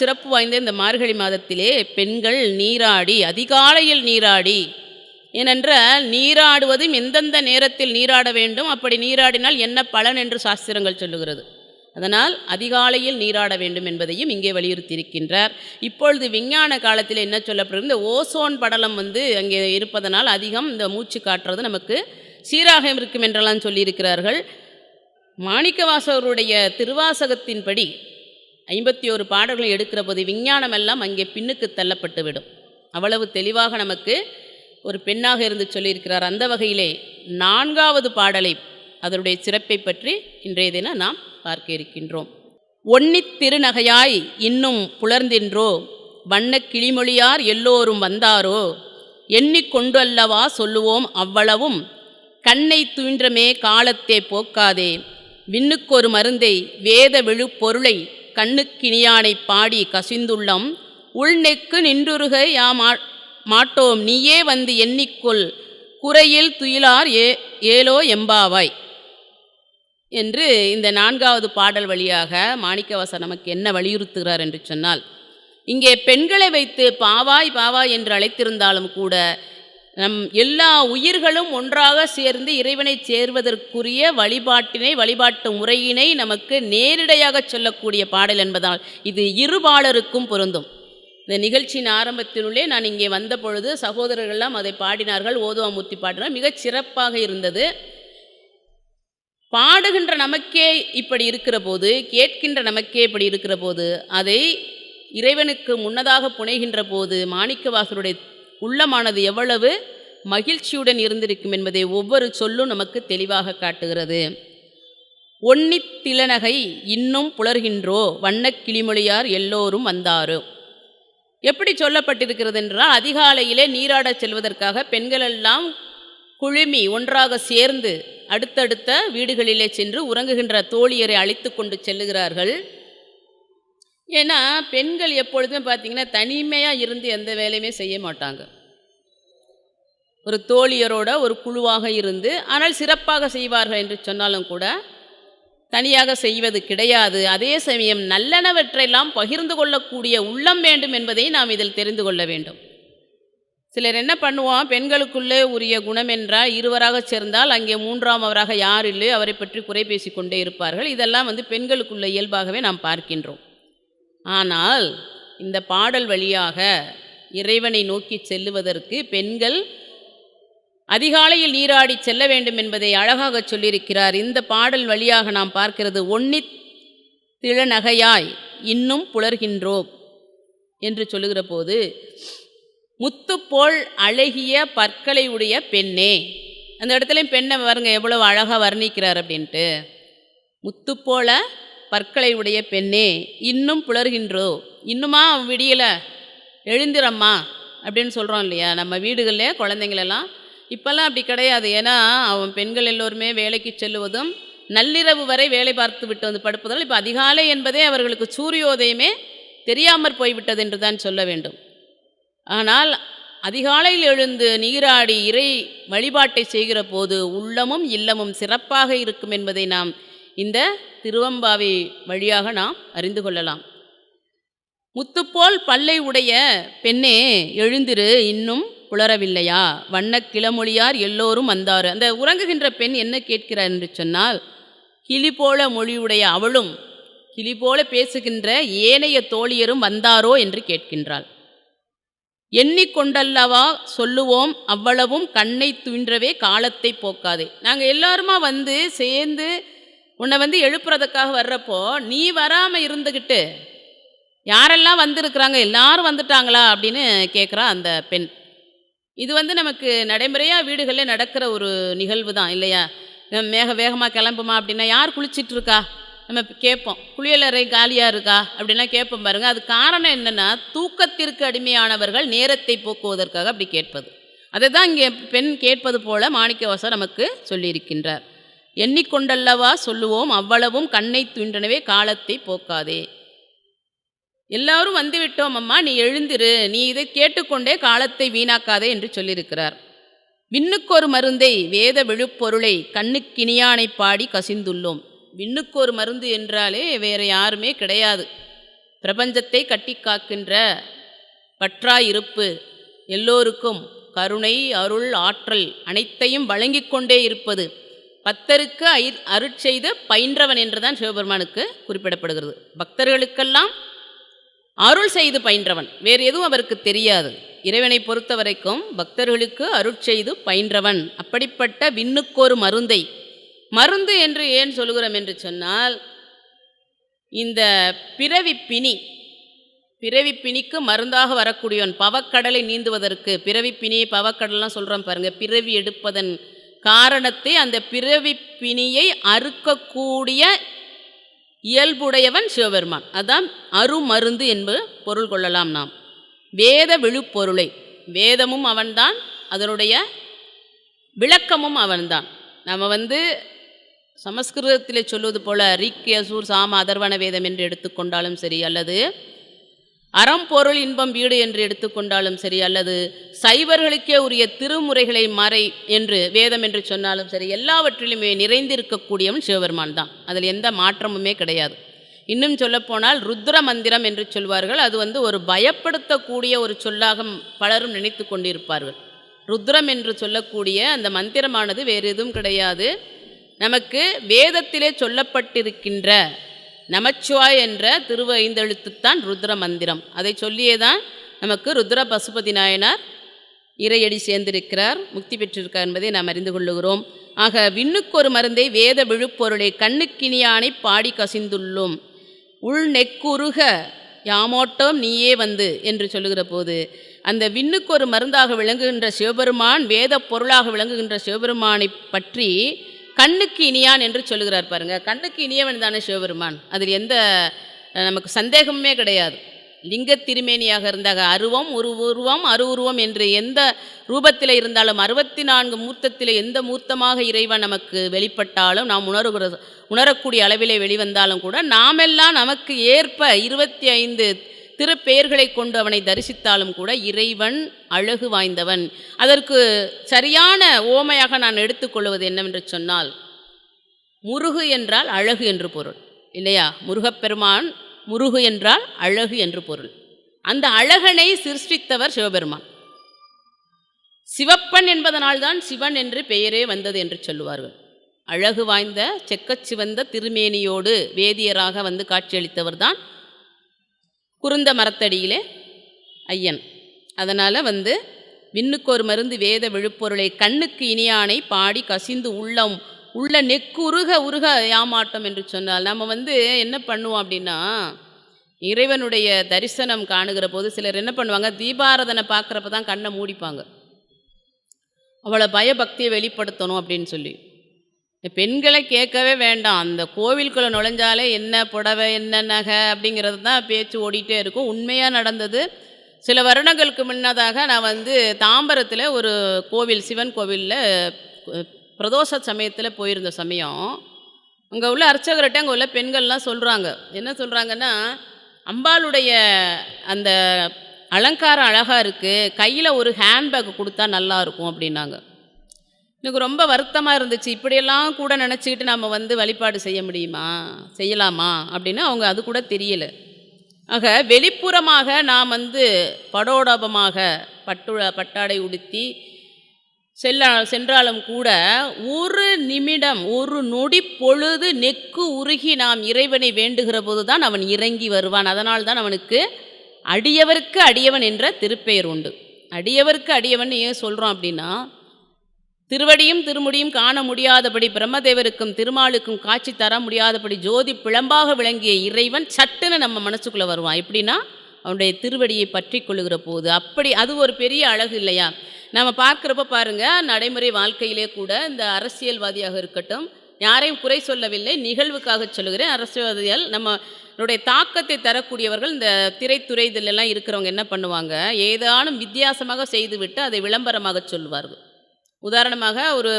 சிறப்பு வாய்ந்த இந்த மார்கழி மாதத்திலே பெண்கள் நீராடி அதிகாலையில் நீராடி ஏனென்றால் நீராடுவதும் எந்தெந்த நேரத்தில் நீராட வேண்டும் அப்படி நீராடினால் என்ன பலன் என்று சாஸ்திரங்கள் சொல்லுகிறது. அதனால் அதிகாலையில் நீராட வேண்டும் என்பதையும் இங்கே வலியுறுத்தியிருக்கின்றார். இப்பொழுது விஞ்ஞான காலத்தில் என்ன சொல்லப்படுகிறது? இந்த ஓசோன் படலம் வந்து அங்கே இருப்பதனால் அதிகம் இந்த மூச்சு காட்டுறது நமக்கு சீராக இருக்கும் என்றெல்லாம் சொல்லியிருக்கிறார்கள். மாணிக்கவாசகருடைய திருவாசகத்தின்படி ஐம்பத்தி ஒரு பாடல்களை எடுக்கிற போது விஞ்ஞானம் எல்லாம் அங்கே பின்னுக்கு தள்ளப்பட்டு விடும் அவ்வளவு தெளிவாக நமக்கு ஒரு பெண்ணாக இருந்து சொல்லியிருக்கிறார். அந்த வகையிலே நான்காவது பாடலை அதனுடைய சிறப்பை பற்றி இன்றைய தினம் நாம் பார்க்க இருக்கின்றோம். ஒன்னித் திருநகையாய் இன்னும் புலர்ந்தின்றோ வண்ணக் கிளிமொழியார் எல்லோரும் வந்தாரோ எண்ணிக்கொண்டு அல்லவா சொல்லுவோம் அவ்வளவும் கண்ணை துயின்றமே காலத்தே போக்காதே விண்ணுக்கொரு மருந்தை வேத விழுப்பொருளை கண்ணுக்கினியானை பாடி கசிந்துள்ளம் உள்நெக்கு நின்றுருக யா மாட்டோம் நீயே வந்து எண்ணிக்கொள் குறையில் துயிலார் ஏ ஏலோ எம்பாவாய். என்று இந்த நான்காவது பாடல் வழியாக மாணிக்கவாசர் நமக்கு என்ன வலியுறுத்துகிறார் என்று சொன்னால் இங்கே பெண்களை வைத்து பாவாய் பாவாய் என்று அழைத்திருந்தாலும் கூட நம் எல்லா உயிர்களும் ஒன்றாக சேர்ந்து இறைவனை சேர்வதற்குரிய வழிபாட்டினை வழிபாட்டு முறையினை நமக்கு நேரிடையாக சொல்லக்கூடிய பாடல் என்பதால் இது இருபாலருக்கும் பொருந்தும். இந்த நிகழ்ச்சியின் ஆரம்பத்தினுள்ளே நான் இங்கே வந்த பொழுது சகோதரர்கள்லாம் அதை பாடினார்கள் ஓதுவாமூர்த்தி பாடினார். மிகச் சிறப்பாக இருந்தது. பாடுகின்ற நமக்கே இப்படி இருக்கிற போது கேட்கின்ற நமக்கே இப்படி இருக்கிற போது அதை இறைவனுக்கு முன்னதாக புனைகின்ற போது மாணிக்கவாசருடைய உள்ளமானது எவ்வளவு? மகிழ்ச்சியுடன் இருந்திருக்கும் என்பதை ஒவ்வொரு சொல்லும் நமக்கு தெளிவாக காட்டுகிறது. ஒன்னித் திலநகை இன்னும் புலர்கின்றோ? வண்ண கிளிமொழியார் எல்லோரும் வந்தாரோ. எப்படி சொல்லப்பட்டிருக்கிறது என்றால் அதிகாலையிலே நீராடச் செல்வதற்காக பெண்களெல்லாம் குழுமி ஒன்றாக சேர்ந்து அடுத்தடுத்த வீடுகளிலே சென்று உறங்குகின்ற தோழியரை அழைத்து கொண்டு செல்லுகிறார்கள். ஏன்னா பெண்கள் எப்பொழுதுமே பார்த்திங்கன்னா தனிமையாக இருந்து எந்த வேலையுமே செய்ய மாட்டாங்க. ஒரு தோழியரோட ஒரு குழுவாக இருந்து ஆனால் சிறப்பாக செய்வார்கள் என்று சொன்னாலும் கூட தனியாக செய்வது கிடையாது. அதே சமயம் நல்லனவற்றையெல்லாம் பகிர்ந்து கொள்ளக்கூடிய உள்ளம் வேண்டும் என்பதை நாம் இதில் தெரிந்து கொள்ள வேண்டும். சிலர் என்ன பண்ணுவோம் பெண்களுக்குள்ளே உரிய குணம் என்றால் இருவராக சேர்ந்தால் அங்கே மூன்றாம் அவராக யார் இல்லை அவரை பற்றி குறை பேசிக்கொண்டே இருப்பார்கள். இதெல்லாம் வந்து பெண்களுக்குள்ள இயல்பாகவே நாம் பார்க்கின்றோம். ஆனால் இந்த பாடல் வழியாக இறைவனை நோக்கி செல்லுவதற்கு பெண்கள் அதிகாலையில் நீராடி செல்ல வேண்டும் என்பதை அழகாக சொல்லியிருக்கிறார். இந்த பாடல் வழியாக நாம் பார்க்கிறது ஒன்னி திழநகையாய் இன்னும் புலர்கின்றோம் என்று சொல்லுகிற போது முத்துப்போல் அழகிய பற்களை உடைய பெண்ணே அந்த இடத்துலையும் பெண்ணை பாருங்க எவ்வளவு அழகாக வர்ணிக்கிறார் அப்படின்ட்டு. முத்துப்போல பற்களை உடைய பெண்ணே இன்னும் புலர்கின்றோ? இன்னுமா விடியல? எழுந்திரம்மா அப்படின்னு சொல்கிறோம் இல்லையா? நம்ம வீடுகளில் குழந்தைங்களெல்லாம். இப்போல்லாம் அப்படி கிடையாது. ஏன்னா அவன் பெண்கள் எல்லோருமே வேலைக்கு செல்லுவதும் நள்ளிரவு வரை வேலை பார்த்து விட்டு வந்து படுப்பதால் இப்போ அதிகாலை என்பதே அவர்களுக்கு சூரியோதயமே தெரியாமற் போய்விட்டது என்று தான் சொல்ல வேண்டும். ஆனால் அதிகாலையில் எழுந்து நீராடி இறை வழிபாட்டை செய்கிற போது உள்ளமும் இல்லமும் சிறப்பாக இருக்கும் என்பதை நாம் இந்த திருவம்பாவை வழியாக நாம் அறிந்து கொள்ளலாம். முத்துப்போல் பல்லை உடைய பெண்ணே எழுந்திரு இன்னும் புலரவில்லையா வண்ணக் கிளமொழியார் எல்லோரும் வந்தார். அந்த உறங்குகின்ற பெண் என்ன கேட்கிறார் என்று சொன்னால் கிளி போல மொழியுடைய அவளும் கிளி போல பேசுகின்ற ஏனைய தோழியரும் வந்தாரோ என்று கேட்கின்றாள். எண்ணிக்கொண்டல்லவா சொல்லுவோம் அவ்வளவும் கண்ணை துயின்றவே காலத்தை போக்காதே. நாங்கள் எல்லாருமா வந்து சேர்ந்து உன்னை வந்து எழுப்புறதுக்காக வர்றப்போ நீ வராமல் இருந்துக்கிட்டு யாரெல்லாம் வந்திருக்கிறாங்க எல்லாரும் வந்துட்டாங்களா அப்படின்னு கேட்குறா அந்த பெண். இது வந்து நமக்கு நடைமுறையாக வீடுகளில் நடக்கிற ஒரு நிகழ்வு தான் இல்லையா? மேக வேகமாக கிளம்புமா அப்படின்னா யார் குளிச்சிட்டு இருக்கா நம்ம கேட்போம் குளியலறை காலியாக இருக்கா? அப்படின்னா கேட்போம் பாருங்கள் அது காரணம் என்னென்னா தூக்கத்திற்கு அடிமையானவர்கள் நேரத்தை போக்குவதற்காக அப்படி கேட்பது. அதை தான் இங்கே பெண் கேட்பது போல மாணிக்கவாசர் நமக்கு சொல்லியிருக்கின்றார். எண்ணிக்கொண்டல்லவா சொல்லுவோம் அவ்வளவும் கண்ணை தூண்டனவே காலத்தை போக்காதே. எல்லாரும் வந்துவிட்டோம் அம்மா நீ எழுந்திரு. நீ இதை கேட்டுக்கொண்டே காலத்தை வீணாக்காதே என்று சொல்லியிருக்கிறார். விண்ணுக்கொரு மருந்தை வேத விழுப்பொருளை கண்ணுக்கினியானை பாடி கசிந்துள்ளோம். விண்ணுக்கொரு மருந்து என்றாலே வேற யாருமே கிடையாது. பிரபஞ்சத்தை கட்டி காக்கின்ற பற்றாயிருப்பு எல்லோருக்கும் கருணை அருள் ஆற்றல் அனைத்தையும் வழங்கிக் கொண்டே இருப்பது. பக்தருக்கு ஐ அருட்செய்து பயின்றவன் என்றுதான் சிவபெருமானுக்கு குறிப்பிடப்படுகிறது. பக்தர்களுக்கெல்லாம் அருள் செய்து பயின்றவன். வேறு எதுவும் அவருக்கு தெரியாது. இறைவனை பொறுத்த வரைக்கும் பக்தர்களுக்கு அருட்செய்து பயின்றவன். அப்படிப்பட்ட விண்ணுக்கொரு மருந்தை. மருந்து என்று ஏன் சொல்கிறோம் என்று சொன்னால் இந்த பிறவி பிணி பிறவி பிணிக்கு மருந்தாக வரக்கூடியவன் பவக்கடலை நீந்துவதற்கு பிறவி பிணி பவக்கடலாம் சொல்கிறோம் பாருங்கள் பிறவி எடுப்பதன் காரணத்தை அந்த பிறவி பிணியை அறுக்கக்கூடிய இயல்புடையவன் சிவபெருமான். அதான் அருமருந்து என்பது பொருள் கொள்ளலாம் நாம். வேத விழுப்பொருளை. வேதமும் அவன்தான் அதனுடைய விளக்கமும் அவன்தான். நம்ம வந்து சமஸ்கிருதத்திலே சொல்வது போல ரிக் யசூர் சாம அதர்வண வேதம் என்று எடுத்துக்கொண்டாலும் சரி அல்லது அறம்பொருள் இன்பம் வீடு என்று எடுத்துக்கொண்டாலும் சரி அல்லது சைவர்களுக்கே உரிய திருமுறைகளை மறை என்று வேதம் என்று சொன்னாலும் சரி எல்லாவற்றிலுமே நிறைந்திருக்கக்கூடியவன் சிவபெருமான் தான். அதில் எந்த மாற்றமுமே கிடையாது. இன்னும் சொல்லப்போனால் ருத்ர மந்திரம் என்று சொல்வார்கள். அது வந்து ஒரு பயப்படுத்தக்கூடிய ஒரு சொல்லாக பலரும் நினைத்து கொண்டிருப்பார்கள். ருத்ரம் என்று சொல்லக்கூடிய அந்த மந்திரமானது வேறு எதுவும் கிடையாது. நமக்கு வேதத்திலே சொல்லப்பட்டிருக்கின்ற நமச்சிவாய் என்ற திருவ ஐந்தெழுத்துத்தான் ருத்ர மந்திரம். அதை சொல்லியே தான் நமக்கு ருத்ர பசுபதி நாயனார் இறையடி சேர்ந்திருக்கிறார் முக்தி பெற்றிருக்கார் என்பதை நாம் அறிந்து கொள்ளுகிறோம். ஆக விண்ணுக்கொரு மருந்தை வேத விழுப்பொருளை கண்ணுக்கினியானை பாடி கசிந்துள்ளோம். உள் நெக்குருக யாமோட்டம் நீயே வந்து என்று சொல்லுகிற போது அந்த விண்ணுக்கு ஒரு மருந்தாக விளங்குகின்ற சிவபெருமான் வேத பொருளாக விளங்குகின்ற சிவபெருமானை பற்றி கண்ணுக்கு இனியான் என்று சொல்லுகிறார் பாருங்க. கண்ணுக்கு இனியவன் தானே சிவபெருமான். அதில் எந்த நமக்கு சந்தேகமே கிடையாது. லிங்க திருமேனியாக இருந்தாக அருவம் ஒரு உருவம் அரு உருவம் என்று எந்த ரூபத்தில் இருந்தாலும் அறுபத்தி நான்கு மூர்த்தத்தில் எந்த மூர்த்தமாக இறைவன் நமக்கு வெளிப்பட்டாலும் நாம் உணர்கிற உணரக்கூடிய அளவிலே வெளிவந்தாலும் கூட நாமெல்லாம் நமக்கு ஏற்ப இருபத்தி ஐந்து திருப்பெயர்களை கொண்டு அவனை தரிசித்தாலும் கூட இறைவன் அழகு வாய்ந்தவன். அதற்கு சரியான ஓமையாக நான் எடுத்துக்கொள்வது என்னவென்று சொன்னால் முருகு என்றால் அழகு என்று பொருள் இல்லையா? முருகப்பெருமான் முருகு என்றால் அழகு என்று பொருள். அந்த அழகனை சிருஷ்டித்தவர் சிவபெருமான். சிவப்பன் என்பதனால்தான் சிவன் என்று பெயரே வந்தது என்று சொல்லுவார்கள். அழகு வாய்ந்த செக்கச் சிவந்த திருமேனியோடு வேதியராக வந்து காட்சியளித்தவர் தான் குருந்த மரத்தடியிலே ஐயன். அதனால் வந்து விண்ணுக்கு ஒரு மருந்து வேத விழுப்பொருளை கண்ணுக்கு இனியானை பாடி கசிந்து உள்ளம் உள்ள நெக்கு உருக உருக ஏமாட்டம் என்று சொன்னால் நம்ம வந்து என்ன பண்ணுவோம் அப்படின்னா இறைவனுடைய தரிசனம் காணுகிற போது சிலர் என்ன பண்ணுவாங்க தீபாரதனை பார்க்குறப்ப தான் கண்ணை மூடிப்பாங்க. அவளை பயபக்தியை வெளிப்படுத்தணும் அப்படின்னு சொல்லி. இந்த பெண்களை கேட்கவே வேண்டாம். அந்த கோவிலுக்குள்ளே நுழைஞ்சாலே என்ன புடவை என்ன நகை அப்படிங்கிறது தான் பேச்சு ஓடிட்டே இருக்கும். உண்மையாக நடந்தது. சில வருடங்களுக்கு முன்னதாக நான் வந்து தாம்பரத்தில் ஒரு கோவில் சிவன் கோவிலில் பிரதோஷ சமயத்தில் போயிருந்த சமயம். அங்கே உள்ள அர்ச்சகர்கிட்ட அங்கே உள்ள பெண்கள்லாம் சொல்கிறாங்க என்ன சொல்கிறாங்கன்னா அம்பாளுடைய அந்த அலங்காரம் அழகாக இருக்குது கையில் ஒரு ஹேண்ட்பேக் கொடுத்தா நல்லா இருக்கும் அப்படின்னாங்க. எனக்கு ரொம்ப வருத்தமாக இருந்துச்சு. இப்படியெல்லாம் கூட நினச்சிக்கிட்டு நம்ம வந்து வழிபாடு செய்ய முடியுமா? செய்யலாமா? அப்படின்னு அவங்க அது கூட தெரியல. ஆக வெளிப்புறமாக நாம் வந்து படோடபமாக பட்டு பட்டாடை உடுத்தி செல்ல சென்றாலும் கூட ஒரு நிமிடம் ஒரு நொடி பொழுது நெக்கு உருகி நாம் இறைவனை வேண்டுகிற போது தான் அவன் இறங்கி வருவான். அதனால் தான் அவனுக்கு அடியவருக்கு அடியவன் என்ற திருப்பெயர் உண்டு. அடியவருக்கு அடியவன் ஏன் சொல்கிறோம் அப்படின்னா திருவடியும் திருமுடியும் காண முடியாதபடி பிரம்மதேவருக்கும் திருமாலுக்கும் காட்சி தர முடியாதபடி ஜோதி பிளம்பாக விளங்கிய இறைவன் சட்டுன்னு நம்ம மனசுக்குள்ளே வருவான். எப்படின்னா அவனுடைய திருவடியை பற்றி கொள்ளுகிற போது. அப்படி அது ஒரு பெரிய அழகு இல்லையா? நம்ம பார்க்குறப்ப பாருங்கள் நடைமுறை வாழ்க்கையிலே கூட இந்த அரசியல்வாதியாக இருக்கட்டும் யாரையும் குறை சொல்லவில்லை நிகழ்வுக்காக சொல்லுகிறேன். அரசியல்வாதிகள் நம்மளுடைய தாக்கத்தை தரக்கூடியவர்கள் இந்த திரைத்துறை இதிலெல்லாம் இருக்கிறவங்க என்ன பண்ணுவாங்க? ஏதானும் வித்தியாசமாக செய்துவிட்டு அதை விளம்பரமாக சொல்லுவார்கள். உதாரணமாக ஒரு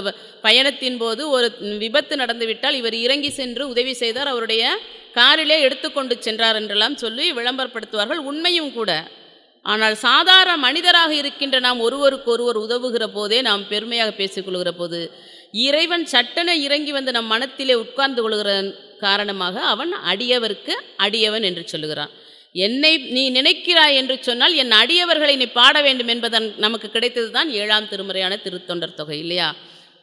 பயணத்தின் போது ஒரு விபத்து நடந்துவிட்டால் இவர் இறங்கி சென்று உதவி செய்தார் அவருடைய காரிலே எடுத்துக்கொண்டு சென்றார் என்றெல்லாம் சொல்லி விளம்பரப்படுத்துவார்கள் உண்மையும் கூட. ஆனால் சாதாரண மனிதராக இருக்கின்ற நாம் ஒருவருக்கு ஒருவர் உதவுகிற போதே நாம் பெருமையாக பேசிக்கொள்கிற போது இறைவன் சட்டென இறங்கி வந்து நம் மனத்திலே உட்கார்ந்து கொள்கிற காரணமாக அவன் அடியவருக்கு அடியவன் என்று சொல்லுகிறான். என்னை நீ நினைக்கிறாய் என்று சொன்னால் என் அடியவர்களை நீ பாட வேண்டும் என்பதன் நமக்கு கிடைத்தது தான் ஏழாம் திருமுறையான திருத்தொண்டர் தொகை இல்லையா?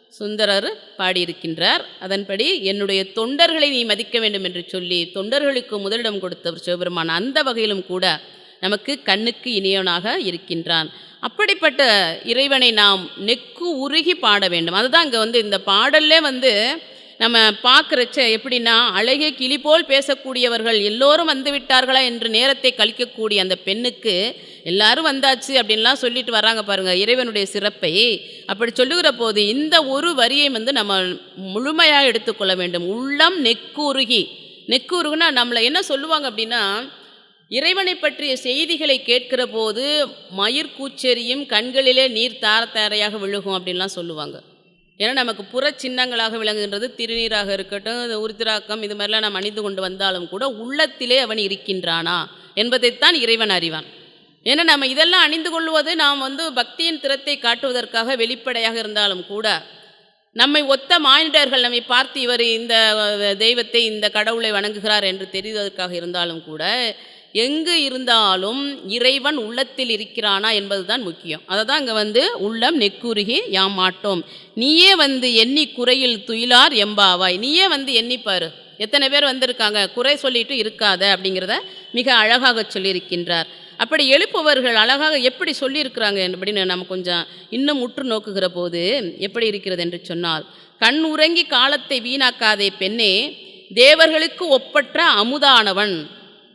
சுந்தரர் பாடியிருக்கின்றார். அதன்படி என்னுடைய தொண்டர்களை நீ மதிக்க வேண்டும் என்று சொல்லி தொண்டர்களுக்கு முதலிடம் கொடுத்தவர் சிவபெருமான். அந்த வகையிலும் கூட நமக்கு கண்ணுக்கு இனியவனாக இருக்கின்றான். அப்படிப்பட்ட இறைவனை நாம் நெக்கு உருகி பாட வேண்டும். அதுதான் இங்கே வந்து இந்த பாடல்லே வந்து நம்ம பார்க்குறச்ச எப்படின்னா அழகிய கிளி போல் பேசக்கூடியவர்கள் எல்லோரும் வந்து விட்டார்களா என்று நேரத்தை கழிக்கக்கூடிய அந்த பெண்ணுக்கு எல்லாரும் வந்தாச்சு அப்படின்லாம் சொல்லிட்டு வராங்க பாருங்கள் இறைவனுடைய சிறப்பை. அப்படி சொல்லுகிற போது இந்த ஒரு வரியை வந்து நம்ம முழுமையாக எடுத்துக்கொள்ள வேண்டும். உள்ளம் நெக்குருகி. நெக்குருகுனா நம்மளை என்ன சொல்லுவாங்க அப்படின்னா இறைவனை பற்றிய செய்திகளை கேட்கிற போது மயிர் கூச்செறியும் கண்களிலே நீர் தார தாரையாக விழுகும் அப்படின்லாம் சொல்லுவாங்க. ஏன்னா நமக்கு புற சின்னங்களாக விளங்குகின்றது திருநீராக இருக்கட்டும் உருத்திராக்கம் இது மாதிரிலாம் நாம் அணிந்து கொண்டு வந்தாலும் கூட உள்ளத்திலே அவன் இருக்கின்றானா என்பதைத்தான் இறைவன் அறிவான். ஏன்னா நம்ம இதெல்லாம் அணிந்து கொள்வது நாம் வந்து பக்தியின் திறத்தை காட்டுவதற்காக வெளிப்படையாக இருந்தாலும் கூட நம்மை ஒத்த மானிடர்கள் நம்மை பார்த்து இவர் இந்த தெய்வத்தை இந்த கடவுளை வணங்குகிறார் என்று தெரிவதற்காக இருந்தாலும் கூட எங்கு இருந்தாலும் இறைவன் உள்ளத்தில் இருக்கிறானா என்பதுதான் முக்கியம். அதை தான் இங்கே வந்து உள்ளம் நெக்குருகி யாம் மாட்டோம். நீயே வந்து எண்ணி குறையில் துயிலார் எம்பாவாய். நீயே வந்து எண்ணிப்பாரு எத்தனை பேர் வந்திருக்காங்க? குறை சொல்லிட்டு இருக்காத அப்படிங்கிறத மிக அழகாக சொல்லியிருக்கின்றார். அப்படி எழுப்புவர்கள் அழகாக எப்படி சொல்லியிருக்கிறாங்க அப்படின்னு நம்ம கொஞ்சம் இன்னும் உற்று நோக்குகிற போது எப்படி இருக்கிறது என்று சொன்னால் கண் உறங்கி காலத்தை வீணாக்காதே பெண்ணே தேவர்களுக்கு ஒப்பற்ற அமுதானவன்.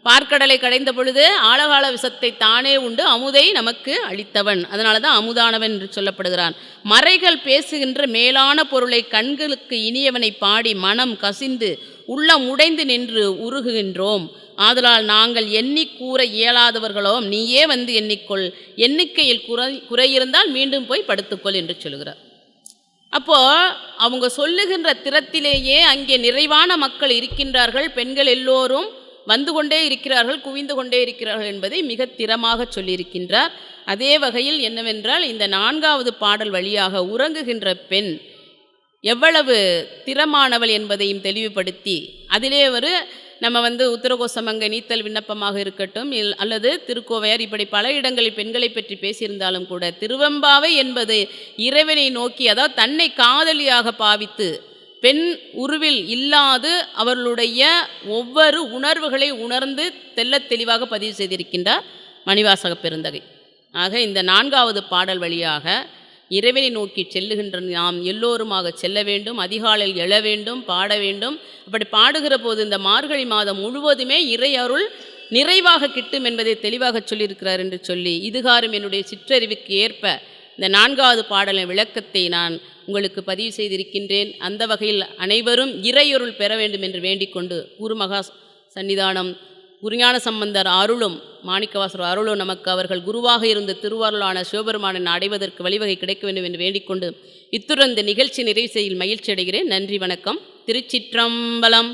பார்க்கடலை கடைந்த பொழுது ஆழகால விஷத்தை தானே உண்டு அமுதை நமக்கு அளித்தவன். அதனால தான் அமுதானவன் என்று சொல்லப்படுகிறான். மறைகள் பேசுகின்ற மேலான பொருளை கண்களுக்கு இனியவனை பாடி மனம் கசிந்து உள்ளம் உடைந்து நின்று உருகுகின்றோம். ஆதலால் நாங்கள் எண்ணி கூற இயலாதவர்களோ நீயே வந்து எண்ணிக்கொள். எண்ணிக்கையில் குறை குறையிருந்தால் மீண்டும் போய் படுத்துக்கொள் என்று சொல்கிறார் அப்போ அவங்க சொல்லுகின்ற திறத்திலேயே அங்கே நிறைவான மக்கள் இருக்கின்றார்கள். பெண்கள் எல்லோரும் வந்து கொண்டே இருக்கிறார்கள் குவிந்து கொண்டே இருக்கிறார்கள் என்பதை மிக திறமாக சொல்லியிருக்கின்றார். அதே வகையில் என்னவென்றால் இந்த நான்காவது பாடல் வழியாக உறங்குகின்ற பெண் எவ்வளவு திறமானவள் என்பதையும் தெளிவுபடுத்தி அதிலே ஒரு நம்ம வந்து உத்தரகோசமங்க நீத்தல் விண்ணப்பமாக இருக்கட்டும் இல் அல்லது திருக்கோவையார் இப்படி பல இடங்களில் பெண்களை பற்றி பேசியிருந்தாலும் கூட திருவெம்பாவை என்பது இறைவனை நோக்கி அதாவது தன்னை காதலியாக பாவித்து பெண் உருவில் இல்லாது அவர்களுடைய ஒவ்வொரு உணர்வுகளை உணர்ந்து தெல்ல தெளிவாக பதிவு செய்திருக்கின்றார் மணிவாசக பெருந்தகை. ஆக இந்த நான்காவது பாடல் வழியாக இறைவனை நோக்கி செல்லுகின்ற நாம் எல்லோருமாக செல்ல வேண்டும் அதிகாலையில் எழ வேண்டும் பாட வேண்டும். அப்படி பாடுகிற போது இந்த மார்கழி மாதம் முழுவதுமே இறை அருள் நிறைவாக கிட்டும் என்பதை தெளிவாக சொல்லியிருக்கிறார் என்று சொல்லி இதுகாரும் என்னுடைய சிற்றறிவுக்கு ஏற்ப இந்த நான்காவது பாடலின் விளக்கத்தை நான் உங்களுக்கு பதிவு செய்திருக்கின்றேன். அந்த வகையில் அனைவரும் இறையொருள் பெற வேண்டும் என்று வேண்டிக்கொண்டு குருமகா சன்னிதானம் குருஞான சம்பந்தர் அருளும் மாணிக்கவாசர் அருளும் நமக்கு அவர்கள் குருவாக இருந்த திருவாரூரான சிவபெருமானன் அடைவதற்கு வழிவகை கிடைக்க வேண்டும் என்று வேண்டிக்கொண்டு இத்துடன் இந்த நிகழ்ச்சி நிறைவு செய்யும் மகிழ்ச்சி அடைகிறேன் நன்றி வணக்கம். திருச்சிற்றம்பலம்.